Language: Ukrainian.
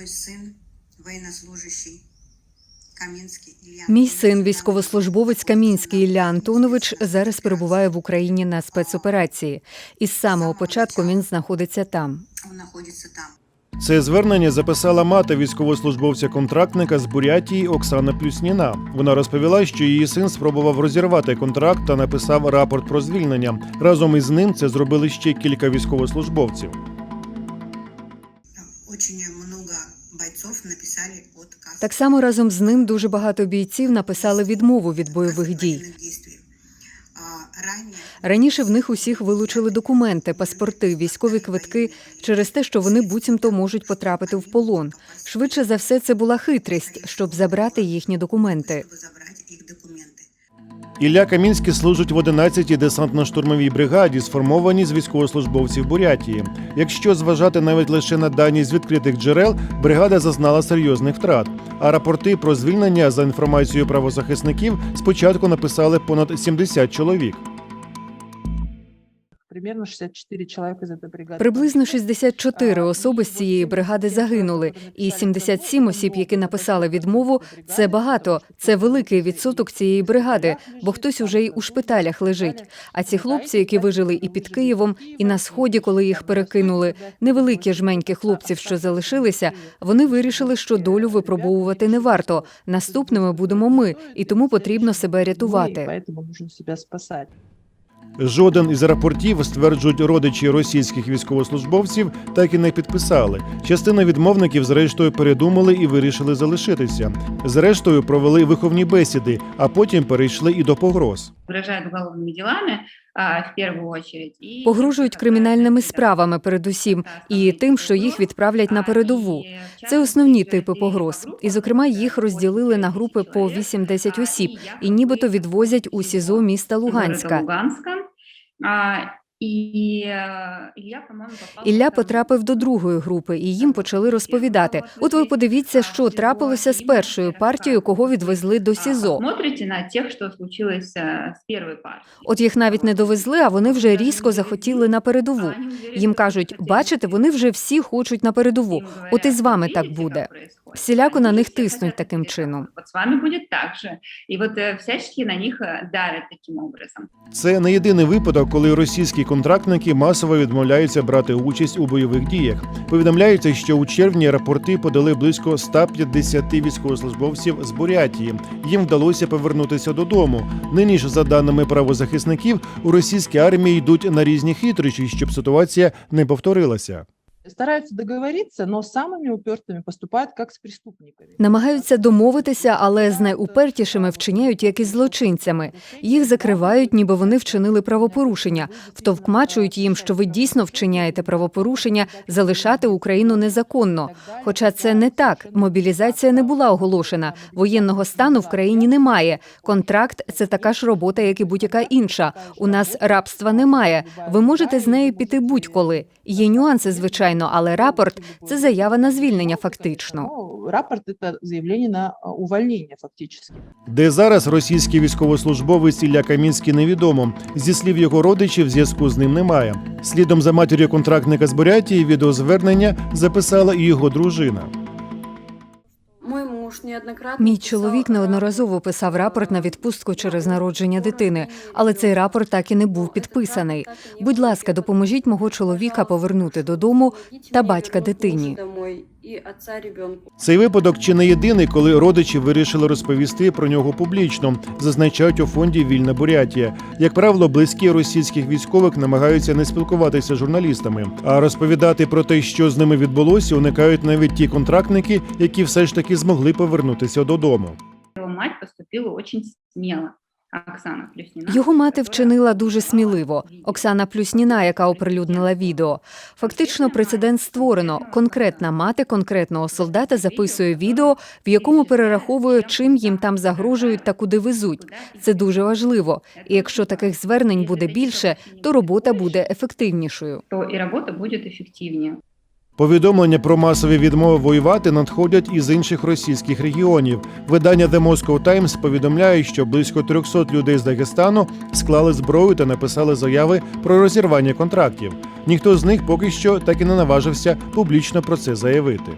мой сын, военнослужащий Каменский Илья. Мій син, військовослужбовець Камінський Ілля Антонович, зараз перебуває в Україні на спецоперації. І з самого початку він знаходиться там. Он находится там. Це звернення записала мати військовослужбовця-контрактника з Бурятії Оксана Плюсніна. Вона розповіла, що її син спробував розірвати контракт та написав рапорт про звільнення. Разом із ним це зробили ще кілька військовослужбовців. Очень много бойцов написали отказ. Так само разом з ним дуже багато бійців написали відмову від бойових дій. Раніше в них усіх вилучили документи, паспорти, військові квитки через те, що вони буцімто можуть потрапити в полон. Швидше за все, це була хитрість, щоб забрати їхні документи. Ілля Камінський служить в 11-й десантно-штурмовій бригаді, сформованій з військовослужбовців Бурятії. Якщо зважати навіть лише на дані з відкритих джерел, бригада зазнала серйозних втрат. А рапорти про звільнення за інформацією правозахисників спочатку написали понад 70 чоловік. Примерно 64 человека из этой бригады. Приблизно 64 особи з цієї бригади загинули, і 77 осіб, які написали відмову, це багато. Це великий відсоток цієї бригади, бо хтось уже й у шпиталях лежить. А ці хлопці, які вижили і під Києвом, і на сході, коли їх перекинули, невеликі жменьки хлопців, що залишилися, вони вирішили, що долю випробовувати не варто. Наступними будемо ми, і тому потрібно себе Мы, рятувати. Поэтому нужно себя спасать. Жоден із рапортів, стверджують родичі російських військовослужбовців, так і не підписали. Частина відмовників, зрештою, передумали і вирішили залишитися. Зрештою, провели виховні бесіди, а потім перейшли і до погроз. угрожают уголовными делами а, в первую очередь. И Погрожують кримінальними справами, передусім, і тим, що їх відправлять на передову. Це основні типи погроз. І, зокрема, їх розділили на групи по 8-10 осіб і нібито відвозять у СІЗО міста Луганська. uh, Е, Ілля, потрапив до другої групи, і їм почали розповідати. От ви подивіться, що трапилося з першою партією, кого відвезли до СІЗО. На тех, что случилось е, з першої партії. От їх навіть не довезли, а вони вже різко захотіли на передову. Їм кажуть, бачите, вони вже всі хочуть на передову. От і з вами так буде. Всіляко на них тиснуть таким чином. От з вами буде так же. І от е, всячески на них е, таким образом. Це не єдиний випадок, коли російські контрактники масово відмовляються брати участь у бойових діях. Повідомляється, що у червні рапорти подали близько 150 військовослужбовців з Бурятії. Їм вдалося повернутися додому. Нині ж, за даними правозахисників, у російській армії йдуть на різні хитрощі, щоб ситуація не повторилася. Стараются договориться, но самыми упертыми поступают как с преступниками. Намагаються домовитися, але з найупертішими вчиняють як із злочинцями. Їх закривають, ніби вони вчинили правопорушення, втовкмачують їм, що ви дійсно вчиняєте правопорушення, залишати Україну незаконно. Хоча це не так. Мобілізація не була оголошена. Воєнного стану в країні немає. Контракт це така ж робота, як і будь-яка інша. У нас рабства немає. Ви можете з нею піти будь-коли. Є нюанси, звичайно, але рапорт це заява на звільнення, фактично. Ну, рапорт – це заявлення на увольнення. Фактично. Де зараз російський військовослужбовець Ілля Камінський невідомо. Зі слів його родичів, зв'язку з ним немає. Слідом за матір'ю контрактника з Бурятії відеозвернення записала і його дружина. Мій чоловік неодноразово писав рапорт на відпустку через народження дитини, але цей рапорт так і не був підписаний. Будь ласка, допоможіть мого чоловіка повернути додому та батька дитині. І отця ребенку. Цей випадок чи не єдиний, коли родичі вирішили розповісти про нього публічно, зазначають у фонді Вільна Бурятія. Як правило, близькі російських військових намагаються не спілкуватися з журналістами, а розповідати про те, що з ними відбулося, уникають навіть ті контрактники, які все ж таки змогли повернутися додому. Його мать поступила очень смело. Оксана Плюсніна. Його мати вчинила дуже сміливо. Оксана Плюсніна, яка оприлюднила відео. Фактично, прецедент створено. Конкретна мати конкретного солдата записує відео, в якому перераховує, чим їм там загрожують та куди везуть. Це дуже важливо. І якщо таких звернень буде більше, то робота буде ефективнішою. то і робота буде ефективніше. Повідомлення про масові відмови воювати надходять із інших російських регіонів. Видання The Moscow Times повідомляє, що близько 300 людей з Дагестану склали зброю та написали заяви про розірвання контрактів. Ніхто з них поки що так і не наважився публічно про це заявити.